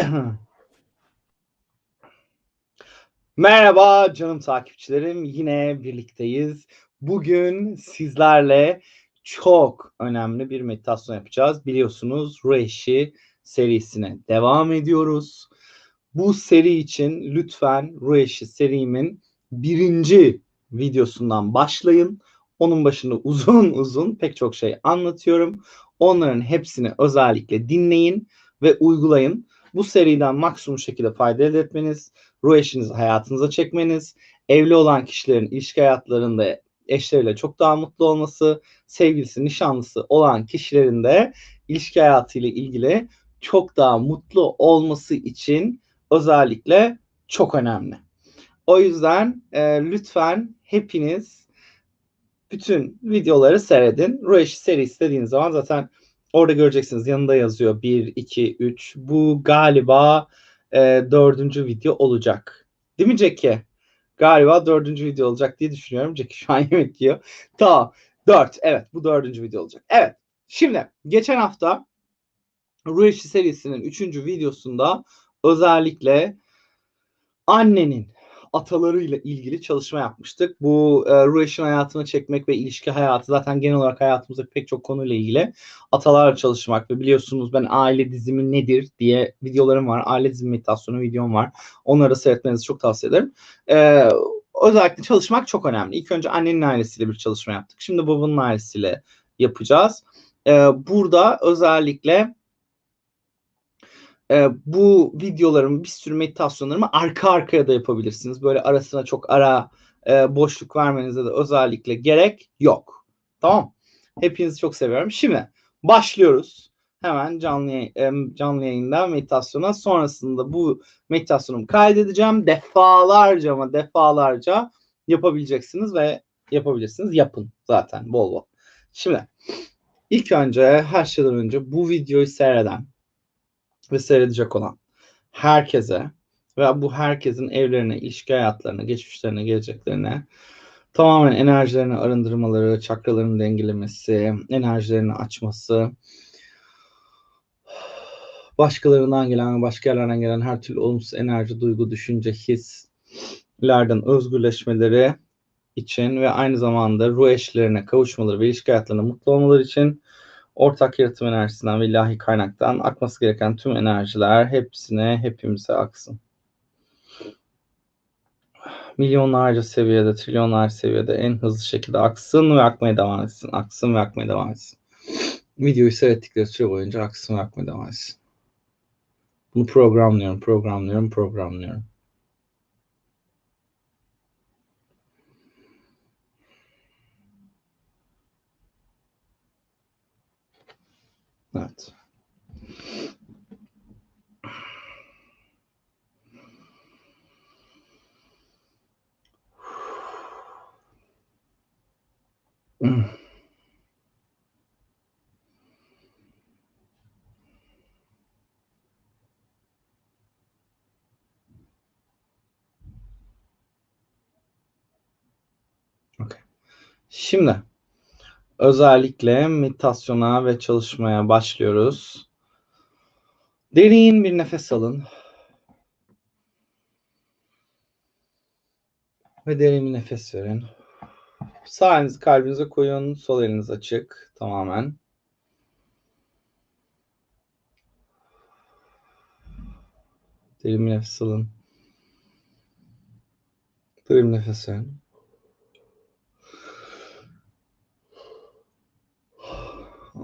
Merhaba canım takipçilerim. Yine birlikteyiz. Bugün sizlerle çok önemli bir meditasyon yapacağız. Biliyorsunuz Rueshi serisine devam ediyoruz. Bu seri için lütfen Rueshi serimin birinci videosundan başlayın. Onun başında uzun uzun pek çok şey anlatıyorum. Onların hepsini özellikle dinleyin ve uygulayın. Bu seriden maksimum şekilde fayda elde etmeniz, ruh eşinizi hayatınıza çekmeniz, evli olan kişilerin ilişki hayatlarında eşleriyle çok daha mutlu olması, sevgilisi, nişanlısı olan kişilerin de ilişki hayatıyla ilgili çok daha mutlu olması için özellikle çok önemli. O yüzden e, lütfen hepiniz bütün videoları seyredin. Ruesh serisi dediğiniz zaman zaten orada göreceksiniz yanında yazıyor 1, 2, 3. Bu galiba e, dördüncü video olacak. Değil mi Jackie? Galiba dördüncü video olacak diye düşünüyorum. Jackie şu an yemek yiyor. Tamam. Dört. Evet bu dördüncü video olacak. Evet. Şimdi geçen hafta Rueshi serisinin üçüncü videosunda özellikle annenin atalarıyla ilgili çalışma yapmıştık. Bu e, Rueş'in hayatını çekmek ve ilişki hayatı zaten genel olarak hayatımızda pek çok konuyla ilgili atalarla çalışmak ve biliyorsunuz ben aile dizimi nedir diye videolarım var. Aile dizimi meditasyonu videom var. Onları seyretmenizi çok tavsiye ederim. E, özellikle çalışmak çok önemli. İlk önce annenin ailesiyle bir çalışma yaptık. Şimdi babanın ailesiyle yapacağız. E, burada özellikle e, bu videolarımı bir sürü meditasyonlarımı arka arkaya da yapabilirsiniz. Böyle arasına çok ara e, boşluk vermenize de özellikle gerek yok. Tamam. Hepinizi çok seviyorum. Şimdi başlıyoruz. Hemen canlı, canlı yayında meditasyona. Sonrasında bu meditasyonumu kaydedeceğim. Defalarca ama defalarca yapabileceksiniz ve yapabilirsiniz. Yapın zaten bol bol. Şimdi ilk önce her şeyden önce bu videoyu seyreden ve seyredecek olan herkese ve bu herkesin evlerine, ilişki hayatlarına, geçmişlerine, geleceklerine tamamen enerjilerini arındırmaları, çakralarını dengelemesi, enerjilerini açması, başkalarından gelen başka yerlerden gelen her türlü olumsuz enerji, duygu, düşünce, hislerden özgürleşmeleri için ve aynı zamanda ruh eşlerine kavuşmaları ve ilişki hayatlarına mutlu olmaları için ortak yaratım enerjisinden ve ilahi kaynaktan akması gereken tüm enerjiler hepsine hepimize aksın. Milyonlarca seviyede, trilyonlarca seviyede en hızlı şekilde aksın ve akmaya devam etsin. Aksın ve akmaya devam etsin. Videoyu seyrettikleri süre boyunca aksın ve akmaya devam etsin. Bunu programlıyorum, programlıyorum, programlıyorum. Evet. Okay. Şimdi özellikle meditasyona ve çalışmaya başlıyoruz. Derin bir nefes alın. Ve derin bir nefes verin. Sağ elinizi kalbinize koyun. Sol eliniz açık tamamen. Derin bir nefes alın. Derin bir nefes verin.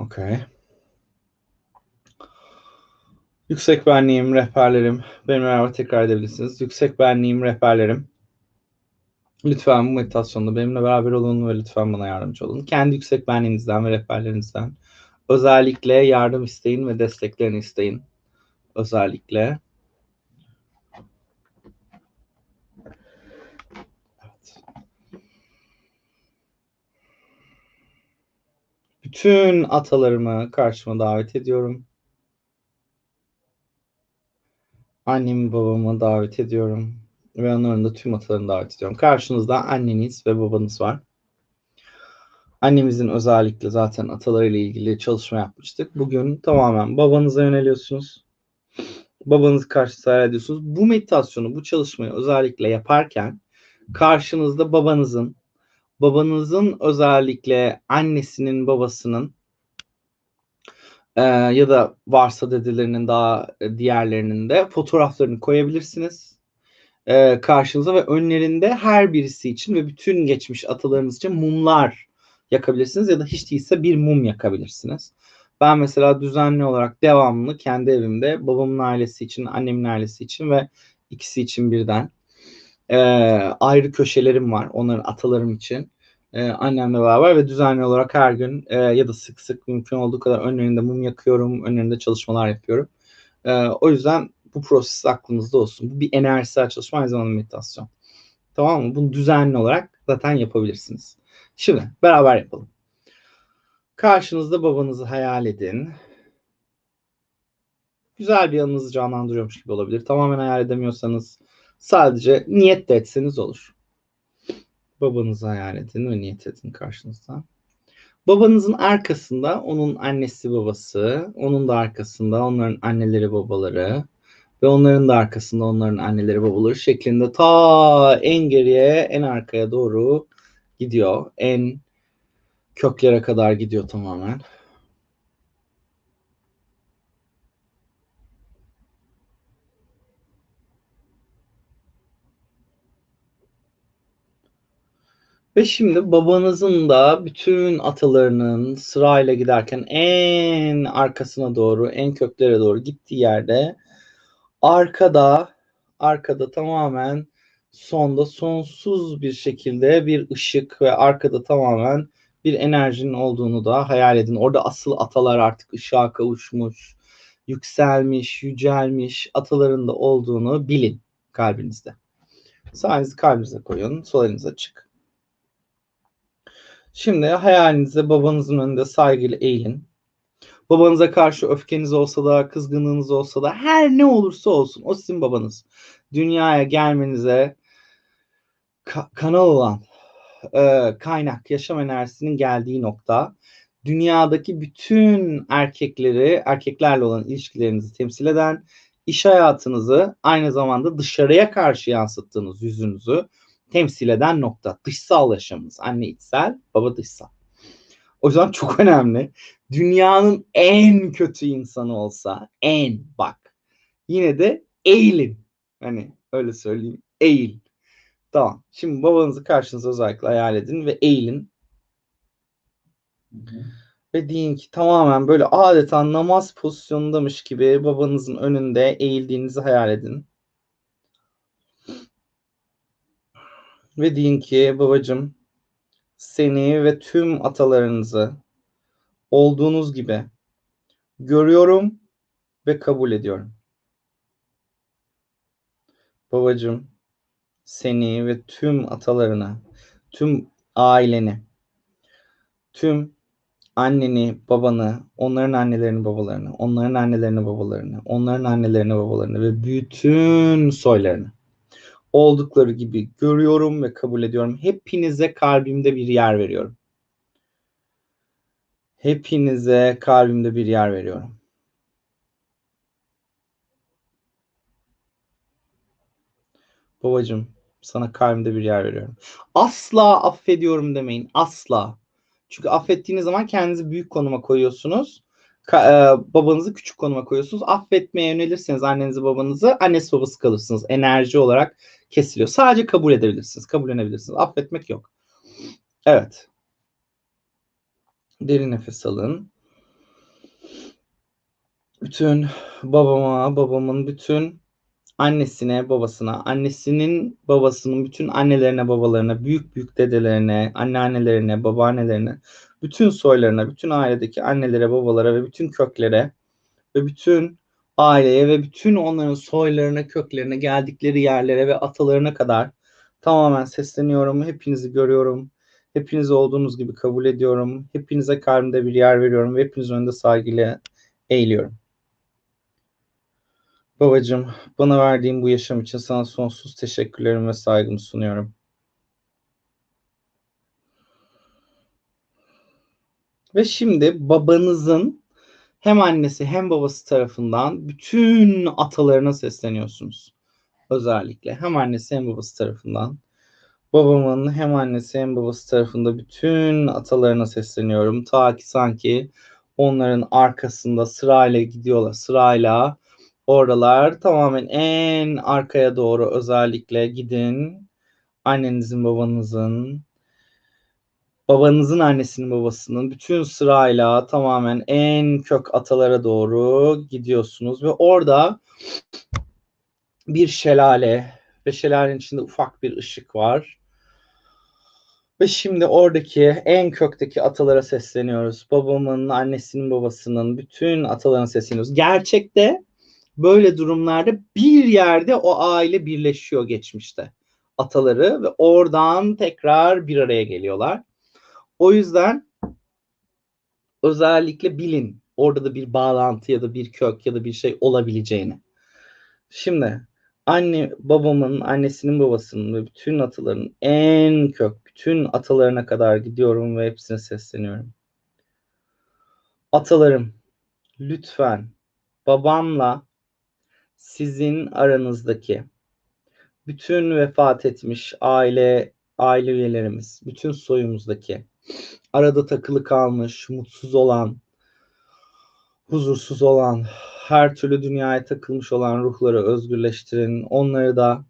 Okay. Yüksek benliğim, rehberlerim. Benimle beraber tekrar edebilirsiniz. Yüksek benliğim, rehberlerim. Lütfen bu meditasyonda benimle beraber olun ve lütfen bana yardımcı olun. Kendi yüksek benliğinizden ve rehberlerinizden özellikle yardım isteyin ve desteklerini isteyin. Özellikle. Bütün atalarımı karşıma davet ediyorum. Annemi babamı davet ediyorum. Ve onların da tüm atalarını davet ediyorum. Karşınızda anneniz ve babanız var. Annemizin özellikle zaten atalarıyla ilgili çalışma yapmıştık. Bugün tamamen babanıza yöneliyorsunuz. babanızı karşınızda hayal ediyorsunuz. Bu meditasyonu, bu çalışmayı özellikle yaparken karşınızda babanızın, babanızın özellikle annesinin, babasının e, ya da varsa dedelerinin daha diğerlerinin de fotoğraflarını koyabilirsiniz e, karşınıza ve önlerinde her birisi için ve bütün geçmiş atalarınız için mumlar yakabilirsiniz ya da hiç değilse bir mum yakabilirsiniz. Ben mesela düzenli olarak devamlı kendi evimde babamın ailesi için, annemin ailesi için ve ikisi için birden e, ayrı köşelerim var onların atalarım için. E, annemle beraber ve düzenli olarak her gün e, ya da sık sık mümkün olduğu kadar önlerinde mum yakıyorum, önlerinde çalışmalar yapıyorum. E, o yüzden bu proses aklınızda olsun. Bu bir enerjisel çalışma aynı zamanda meditasyon. Tamam mı? Bunu düzenli olarak zaten yapabilirsiniz. Şimdi beraber yapalım. Karşınızda babanızı hayal edin. Güzel bir anınızı canlandırıyormuş gibi olabilir. Tamamen hayal edemiyorsanız sadece niyet de etseniz olur. Babanızı hayal edin ve niyet edin karşınızda. Babanızın arkasında onun annesi babası, onun da arkasında onların anneleri babaları ve onların da arkasında onların anneleri babaları şeklinde ta en geriye en arkaya doğru gidiyor. En köklere kadar gidiyor tamamen. Ve şimdi babanızın da bütün atalarının sırayla giderken en arkasına doğru, en köklere doğru gittiği yerde arkada, arkada tamamen sonda sonsuz bir şekilde bir ışık ve arkada tamamen bir enerjinin olduğunu da hayal edin. Orada asıl atalar artık ışığa kavuşmuş, yükselmiş, yücelmiş ataların da olduğunu bilin kalbinizde. Sağ elinizi kalbinize koyun, sol eliniz açık. Şimdi hayalinize babanızın önünde saygıyla eğilin. Babanıza karşı öfkeniz olsa da, kızgınlığınız olsa da her ne olursa olsun o sizin babanız. Dünyaya gelmenize ka- kanal olan e, kaynak, yaşam enerjisinin geldiği nokta. Dünyadaki bütün erkekleri, erkeklerle olan ilişkilerinizi temsil eden, iş hayatınızı aynı zamanda dışarıya karşı yansıttığınız yüzünüzü temsil eden nokta. Dışsal yaşamınız. Anne içsel, baba dışsal. O yüzden çok önemli. Dünyanın en kötü insanı olsa, en bak. Yine de eğilin. Hani öyle söyleyeyim. Eğil. Tamam. Şimdi babanızı karşınıza özellikle hayal edin ve eğilin. Ve deyin ki tamamen böyle adeta namaz pozisyonundamış gibi babanızın önünde eğildiğinizi hayal edin. Ve deyin ki babacım seni ve tüm atalarınızı olduğunuz gibi görüyorum ve kabul ediyorum. Babacım seni ve tüm atalarını, tüm aileni, tüm anneni, babanı, onların annelerini, babalarını, onların annelerini, babalarını, onların annelerini, babalarını ve bütün soylarını oldukları gibi görüyorum ve kabul ediyorum. Hepinize kalbimde bir yer veriyorum. Hepinize kalbimde bir yer veriyorum. Babacım sana kalbimde bir yer veriyorum. Asla affediyorum demeyin. Asla. Çünkü affettiğiniz zaman kendinizi büyük konuma koyuyorsunuz. E, babanızı küçük konuma koyuyorsunuz. Affetmeye yönelirseniz annenizi babanızı annesi babası kalırsınız. Enerji olarak kesiliyor. Sadece kabul edebilirsiniz. Kabullenebilirsiniz. Affetmek yok. Evet. Derin nefes alın. Bütün babama, babamın bütün annesine, babasına, annesinin babasının bütün annelerine, babalarına, büyük büyük dedelerine, anneannelerine, babaannelerine, bütün soylarına, bütün ailedeki annelere, babalara ve bütün köklere ve bütün aileye ve bütün onların soylarına, köklerine, geldikleri yerlere ve atalarına kadar tamamen sesleniyorum. Hepinizi görüyorum. Hepiniz olduğunuz gibi kabul ediyorum. Hepinize kalbimde bir yer veriyorum ve hepinizin önünde saygıyla eğiliyorum. Babacığım, bana verdiğin bu yaşam için sana sonsuz teşekkürlerimi ve saygımı sunuyorum. Ve şimdi babanızın hem annesi hem babası tarafından bütün atalarına sesleniyorsunuz. Özellikle hem annesi hem babası tarafından. Babamın hem annesi hem babası tarafında bütün atalarına sesleniyorum. Ta ki sanki onların arkasında sırayla gidiyorlar. Sırayla oralar tamamen en arkaya doğru özellikle gidin. Annenizin, babanızın, babanızın annesinin babasının bütün sırayla tamamen en kök atalara doğru gidiyorsunuz ve orada bir şelale ve şelalenin içinde ufak bir ışık var. Ve şimdi oradaki en kökteki atalara sesleniyoruz. Babamın, annesinin, babasının, bütün atalarına sesleniyoruz. Gerçekte böyle durumlarda bir yerde o aile birleşiyor geçmişte. Ataları ve oradan tekrar bir araya geliyorlar. O yüzden özellikle bilin orada da bir bağlantı ya da bir kök ya da bir şey olabileceğini. Şimdi anne babamın, annesinin babasının ve bütün ataların en kök, bütün atalarına kadar gidiyorum ve hepsine sesleniyorum. Atalarım, lütfen babamla sizin aranızdaki bütün vefat etmiş aile aile üyelerimiz, bütün soyumuzdaki arada takılı kalmış, mutsuz olan, huzursuz olan, her türlü dünyaya takılmış olan ruhları özgürleştirin. Onları da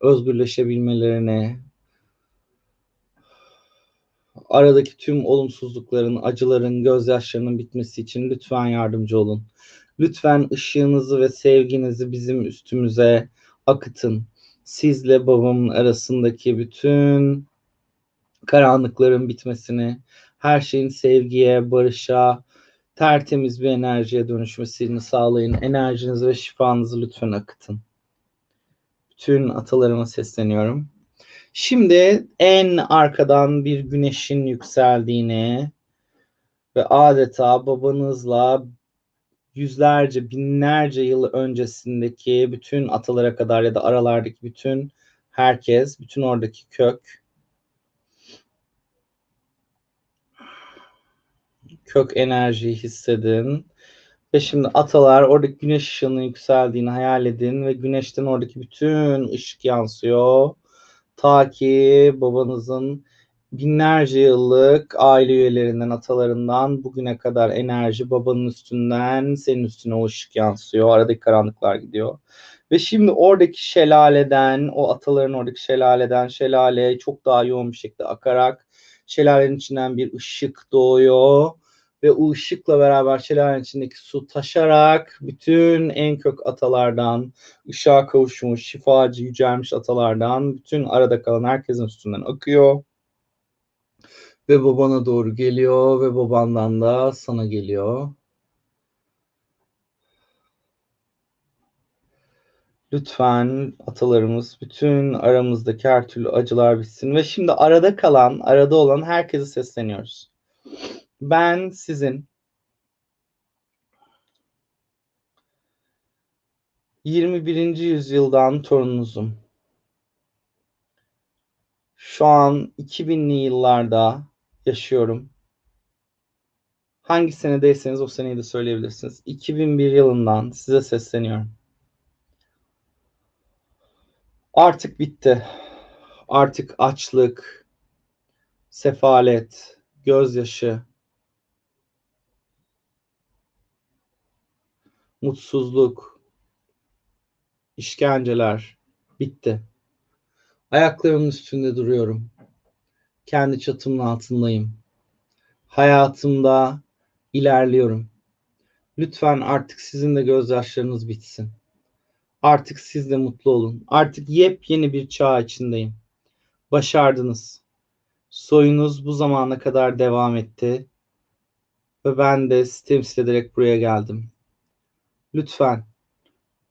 özgürleşebilmelerine, aradaki tüm olumsuzlukların, acıların, gözyaşlarının bitmesi için lütfen yardımcı olun. Lütfen ışığınızı ve sevginizi bizim üstümüze akıtın. Sizle babamın arasındaki bütün karanlıkların bitmesini, her şeyin sevgiye, barışa, tertemiz bir enerjiye dönüşmesini sağlayın. Enerjinizi ve şifanızı lütfen akıtın. Bütün atalarıma sesleniyorum. Şimdi en arkadan bir güneşin yükseldiğini ve adeta babanızla yüzlerce, binlerce yıl öncesindeki bütün atalara kadar ya da aralardaki bütün herkes, bütün oradaki kök kök enerjiyi hissedin. Ve şimdi atalar oradaki güneş ışığının yükseldiğini hayal edin ve güneşten oradaki bütün ışık yansıyor. Ta ki babanızın binlerce yıllık aile üyelerinden, atalarından bugüne kadar enerji babanın üstünden senin üstüne o ışık yansıyor. Aradaki karanlıklar gidiyor. Ve şimdi oradaki şelaleden, o ataların oradaki şelaleden şelale çok daha yoğun bir şekilde akarak şelalenin içinden bir ışık doğuyor ve o ışıkla beraber şelalenin içindeki su taşarak bütün en kök atalardan, ışığa kavuşmuş, şifacı, yücelmiş atalardan bütün arada kalan herkesin üstünden akıyor. Ve babana doğru geliyor ve babandan da sana geliyor. Lütfen atalarımız bütün aramızdaki her türlü acılar bitsin ve şimdi arada kalan, arada olan herkese sesleniyoruz. Ben sizin 21. yüzyıldan torununuzum. Şu an 2000'li yıllarda yaşıyorum. Hangi senedeyseniz o seneyi de söyleyebilirsiniz. 2001 yılından size sesleniyorum. Artık bitti. Artık açlık, sefalet, gözyaşı, mutsuzluk, işkenceler bitti. Ayaklarımın üstünde duruyorum. Kendi çatımın altındayım. Hayatımda ilerliyorum. Lütfen artık sizin de gözyaşlarınız bitsin. Artık siz de mutlu olun. Artık yepyeni bir çağ içindeyim. Başardınız. Soyunuz bu zamana kadar devam etti. Ve ben de temsil ederek buraya geldim. Lütfen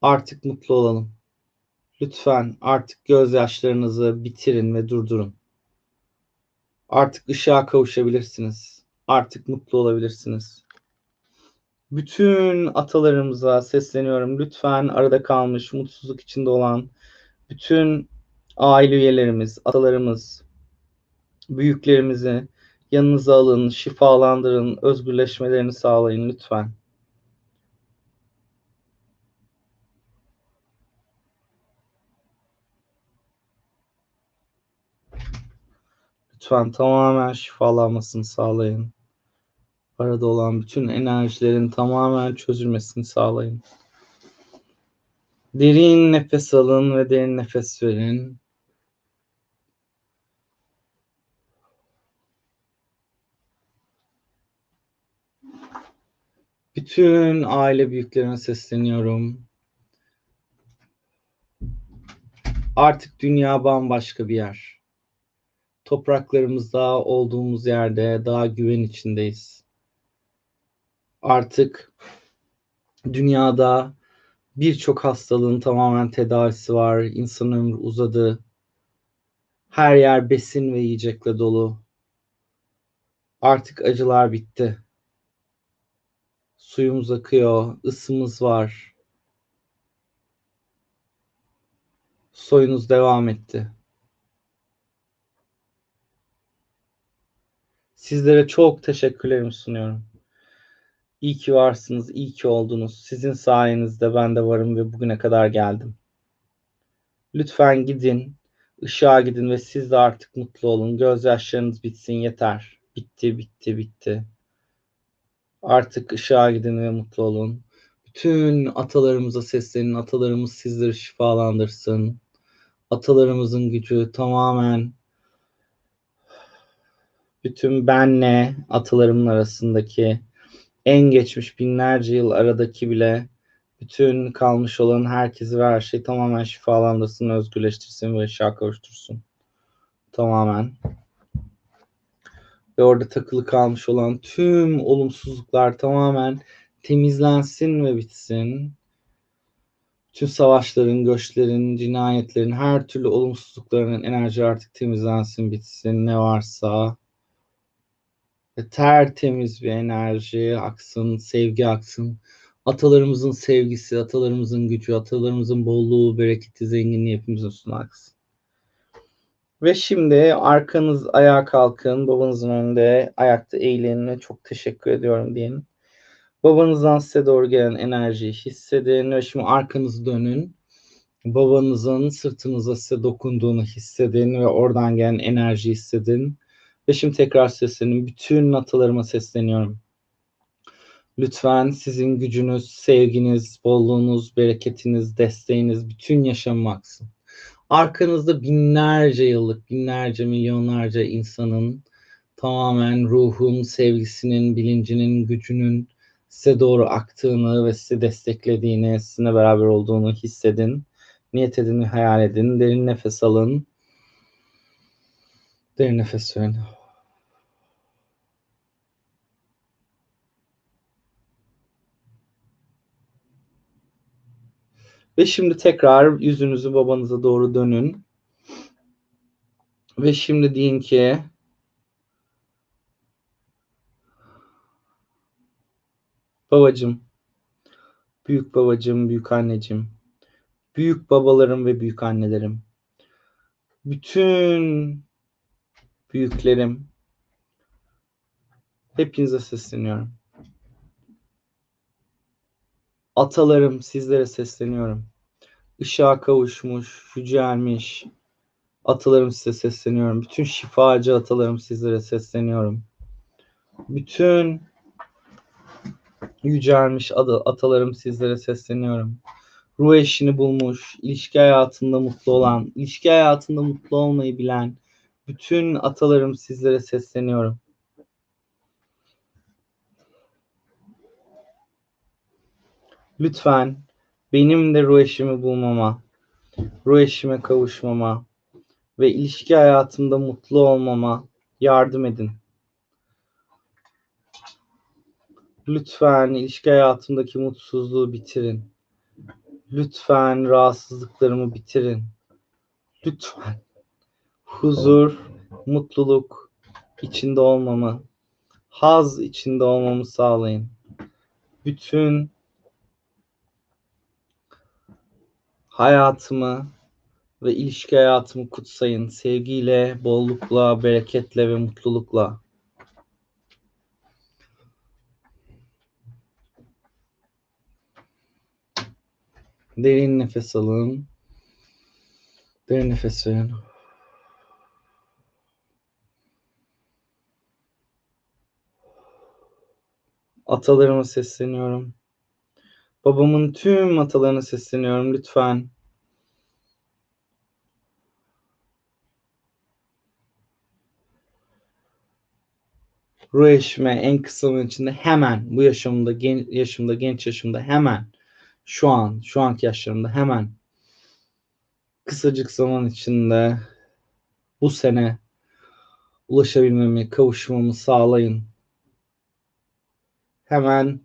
artık mutlu olalım. Lütfen artık gözyaşlarınızı bitirin ve durdurun. Artık ışığa kavuşabilirsiniz. Artık mutlu olabilirsiniz. Bütün atalarımıza sesleniyorum. Lütfen arada kalmış, mutsuzluk içinde olan bütün aile üyelerimiz, atalarımız, büyüklerimizi yanınıza alın, şifalandırın, özgürleşmelerini sağlayın lütfen. Lütfen tamamen şifalanmasını sağlayın. Arada olan bütün enerjilerin tamamen çözülmesini sağlayın. Derin nefes alın ve derin nefes verin. Bütün aile büyüklerine sesleniyorum. Artık dünya bambaşka bir yer. Topraklarımızda olduğumuz yerde daha güven içindeyiz. Artık dünyada birçok hastalığın tamamen tedavisi var. İnsan ömrü uzadı. Her yer besin ve yiyecekle dolu. Artık acılar bitti. Suyumuz akıyor, ısımız var. Soyunuz devam etti. Sizlere çok teşekkürlerimi sunuyorum. İyi ki varsınız, iyi ki oldunuz. Sizin sayenizde ben de varım ve bugüne kadar geldim. Lütfen gidin, ışığa gidin ve siz de artık mutlu olun. Gözyaşlarınız bitsin yeter. Bitti, bitti, bitti. Artık ışığa gidin ve mutlu olun. Bütün atalarımıza seslenin. Atalarımız sizleri şifalandırsın. Atalarımızın gücü tamamen bütün benle atalarımın arasındaki en geçmiş binlerce yıl aradaki bile bütün kalmış olan herkesi ve her şeyi tamamen şifalandırsın, özgürleştirsin ve ışığa kavuştursun. Tamamen. Ve orada takılı kalmış olan tüm olumsuzluklar tamamen temizlensin ve bitsin. Tüm savaşların, göçlerin, cinayetlerin, her türlü olumsuzlukların enerji artık temizlensin, bitsin. Ne varsa tertemiz bir enerji aksın, sevgi aksın. Atalarımızın sevgisi, atalarımızın gücü, atalarımızın bolluğu, bereketi, zenginliği hepimizin üstüne aksın. Ve şimdi arkanız ayağa kalkın. Babanızın önünde ayakta eğilin ve çok teşekkür ediyorum deyin. Babanızdan size doğru gelen enerjiyi hissedin ve şimdi arkanızı dönün. Babanızın sırtınıza size dokunduğunu hissedin ve oradan gelen enerjiyi hissedin. Ve şimdi tekrar seslenin. Bütün atalarıma sesleniyorum. Lütfen sizin gücünüz, sevginiz, bolluğunuz, bereketiniz, desteğiniz bütün yaşamı aksın. Arkanızda binlerce yıllık, binlerce, milyonlarca insanın tamamen ruhun, sevgisinin, bilincinin, gücünün size doğru aktığını ve sizi desteklediğini, sizinle beraber olduğunu hissedin. Niyet edin hayal edin. Derin nefes alın. Derin nefes verin. Ve şimdi tekrar yüzünüzü babanıza doğru dönün. Ve şimdi deyin ki babacım, büyük babacım, büyük anneciğim, büyük babalarım ve büyük annelerim, bütün büyüklerim, hepinize sesleniyorum. Atalarım sizlere sesleniyorum. Işığa kavuşmuş, yücelmiş atalarım size sesleniyorum. Bütün şifacı atalarım sizlere sesleniyorum. Bütün yücelmiş adı, atalarım sizlere sesleniyorum. Ruh eşini bulmuş, ilişki hayatında mutlu olan, ilişki hayatında mutlu olmayı bilen bütün atalarım sizlere sesleniyorum. Lütfen benim de ruh eşimi bulmama, ruh eşime kavuşmama ve ilişki hayatımda mutlu olmama yardım edin. Lütfen ilişki hayatımdaki mutsuzluğu bitirin. Lütfen rahatsızlıklarımı bitirin. Lütfen huzur, mutluluk içinde olmamı, haz içinde olmamı sağlayın. Bütün hayatımı ve ilişki hayatımı kutsayın. Sevgiyle, bollukla, bereketle ve mutlulukla. Derin nefes alın. Derin nefes verin. Atalarıma sesleniyorum. Babamın tüm atalarına sesleniyorum lütfen. Ruh en kısa içinde hemen bu yaşamda gen, yaşımda genç yaşımda hemen şu an şu anki yaşlarımda hemen kısacık zaman içinde bu sene ulaşabilmemi, kavuşmamı sağlayın. Hemen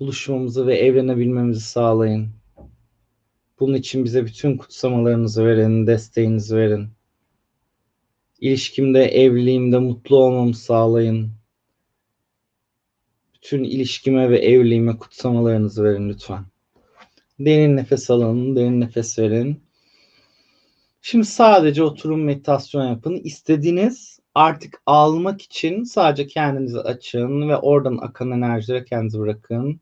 buluşmamızı ve evlenebilmemizi sağlayın. Bunun için bize bütün kutsamalarınızı verin, desteğinizi verin. İlişkimde, evliliğimde mutlu olmamı sağlayın. Bütün ilişkime ve evliliğime kutsamalarınızı verin lütfen. Derin nefes alın, derin nefes verin. Şimdi sadece oturun meditasyon yapın. İstediğiniz artık almak için sadece kendinizi açın ve oradan akan enerjilere kendinizi bırakın.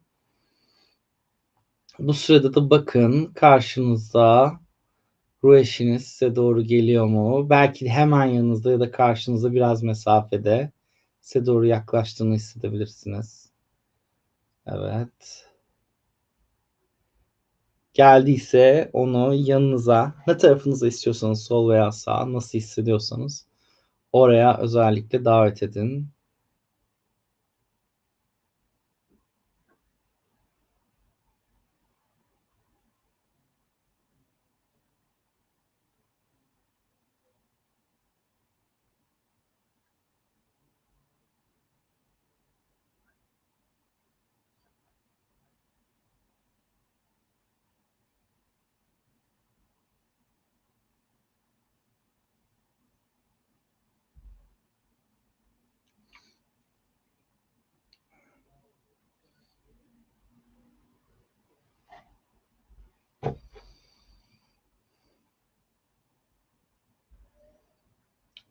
Bu sırada da bakın karşınızda ruh eşiniz size doğru geliyor mu? Belki hemen yanınızda ya da karşınızda biraz mesafede size doğru yaklaştığını hissedebilirsiniz. Evet. Geldiyse onu yanınıza, ne tarafınıza istiyorsanız sol veya sağ nasıl hissediyorsanız oraya özellikle davet edin.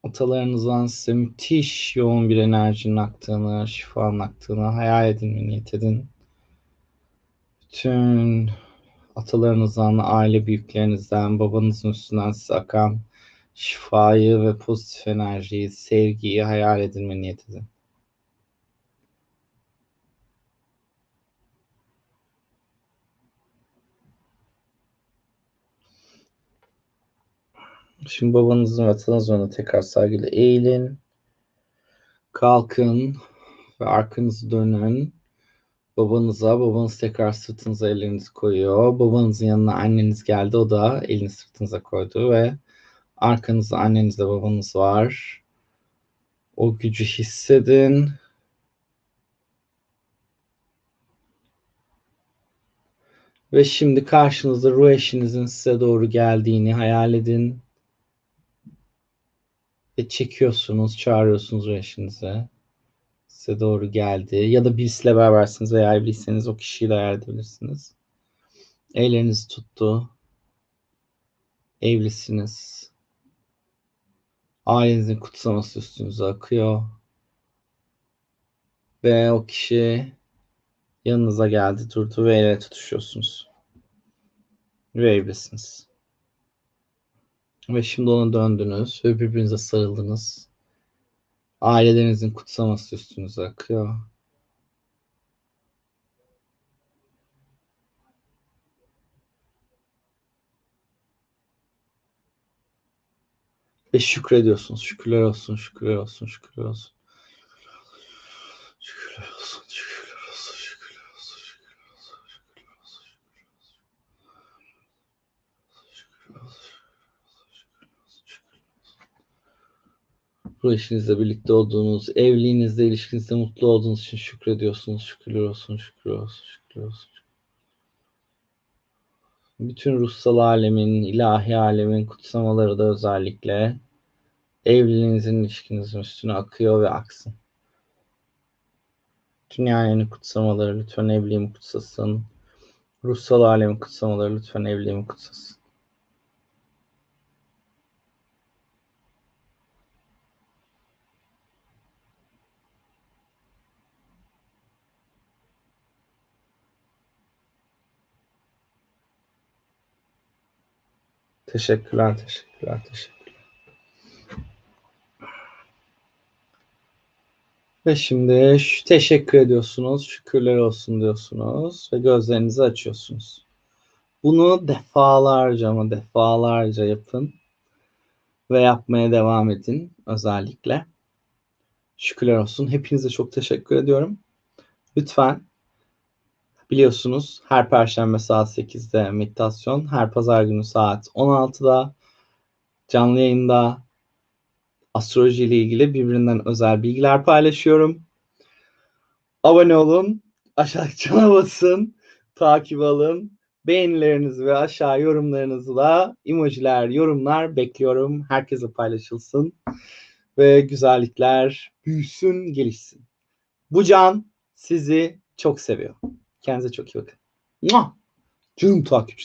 Atalarınızdan size müthiş yoğun bir enerjinin aktığını, şifanın aktığını hayal edin ve niyet edin. Bütün atalarınızdan, aile büyüklerinizden, babanızın üstünden size akan şifayı ve pozitif enerjiyi, sevgiyi hayal edin ve niyet edin. Şimdi babanızın ve önüne tekrar saygıyla eğilin. Kalkın ve arkanızı dönün. Babanıza, babanız tekrar sırtınıza ellerinizi koyuyor. Babanızın yanına anneniz geldi, o da elini sırtınıza koydu ve arkanızda annenizle babanız var. O gücü hissedin. Ve şimdi karşınızda ruh eşinizin size doğru geldiğini hayal edin. Ve çekiyorsunuz, çağırıyorsunuz eşinize. Size doğru geldi. Ya da birisiyle berabersiniz veya evliyseniz o kişiyi de ayarlayabilirsiniz. Ellerinizi tuttu. Evlisiniz. Ailenizin kutsaması üstünüze akıyor. Ve o kişi yanınıza geldi, durdu ve ele tutuşuyorsunuz. Ve evlisiniz. Ve şimdi ona döndünüz ve birbirinize sarıldınız. Ailelerinizin kutsaması üstünüze akıyor. Ve şükrediyorsunuz. Şükürler olsun, şükürler olsun, şükürler olsun. Şükürler olsun, şükürler olsun, şükürler olsun, şükürler olsun, şükürler olsun, şükürler olsun, şükürler olsun. Ruh eşinizle birlikte olduğunuz, evliliğinizde, ilişkinizde mutlu olduğunuz için şükrediyorsunuz. Şükürler olsun, şükürler olsun, şükürler olsun. Bütün ruhsal alemin, ilahi alemin kutsamaları da özellikle evliliğinizin, ilişkinizin üstüne akıyor ve aksın. Dünyanın kutsamaları lütfen evliliğimi kutsasın. Ruhsal alemin kutsamaları lütfen evliliğimi kutsasın. Teşekkürler, teşekkürler, teşekkürler. Ve şimdi şu- teşekkür ediyorsunuz, şükürler olsun diyorsunuz ve gözlerinizi açıyorsunuz. Bunu defalarca ama defalarca yapın ve yapmaya devam edin özellikle. Şükürler olsun. Hepinize çok teşekkür ediyorum. Lütfen biliyorsunuz her perşembe saat 8'de meditasyon, her pazar günü saat 16'da canlı yayında astroloji ile ilgili birbirinden özel bilgiler paylaşıyorum. Abone olun, aşağı çana basın, takip alın. Beğenilerinizi ve aşağı yorumlarınızı da emojiler, yorumlar bekliyorum. Herkese paylaşılsın ve güzellikler büyüsün, gelişsin. Bu can sizi çok seviyor. Kendinize çok iyi bakın. Canım takipçi.